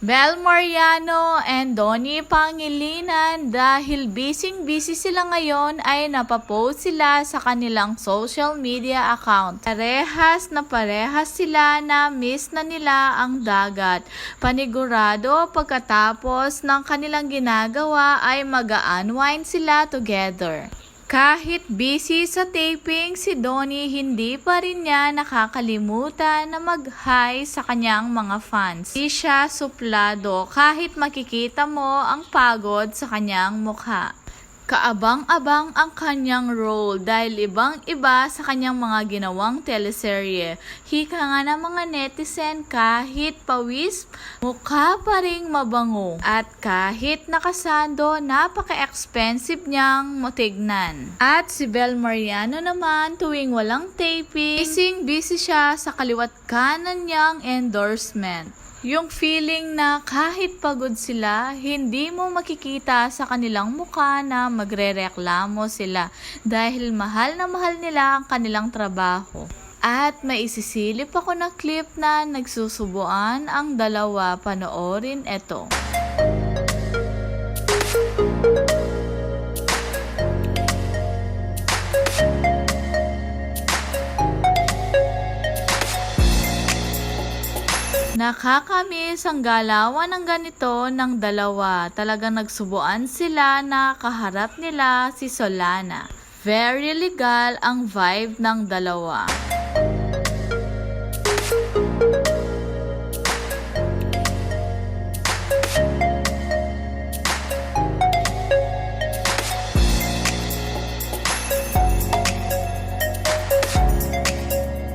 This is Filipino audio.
Bel Mariano and Donnie Pangilinan dahil busy-busy sila ngayon ay napapost sila sa kanilang social media account. Parehas na parehas sila na miss na nila ang dagat. Panigurado pagkatapos ng kanilang ginagawa ay mag-unwind sila together. Kahit busy sa taping, si Donnie hindi pa rin niya nakakalimutan na mag-hi sa kanyang mga fans. Di siya suplado kahit makikita mo ang pagod sa kanyang mukha. Kaabang-abang ang kanyang role dahil ibang-iba sa kanyang mga ginawang teleserye. Hika nga ng mga netizen kahit pawis, mukha pa ring mabango. At kahit nakasando, napaka-expensive niyang matignan. At si Bel Mariano naman tuwing walang taping, busy busy siya sa kaliwat kanan niyang endorsement. Yung feeling na kahit pagod sila, hindi mo makikita sa kanilang mukha na magrereklamo sila dahil mahal na mahal nila ang kanilang trabaho. At may isisilip ako na clip na nagsusubuan ang dalawa panoorin ito. Nakakamiss ang galawan ng ganito ng dalawa. Talagang nagsubuan sila na kaharap nila si Solana. Very legal ang vibe ng dalawa.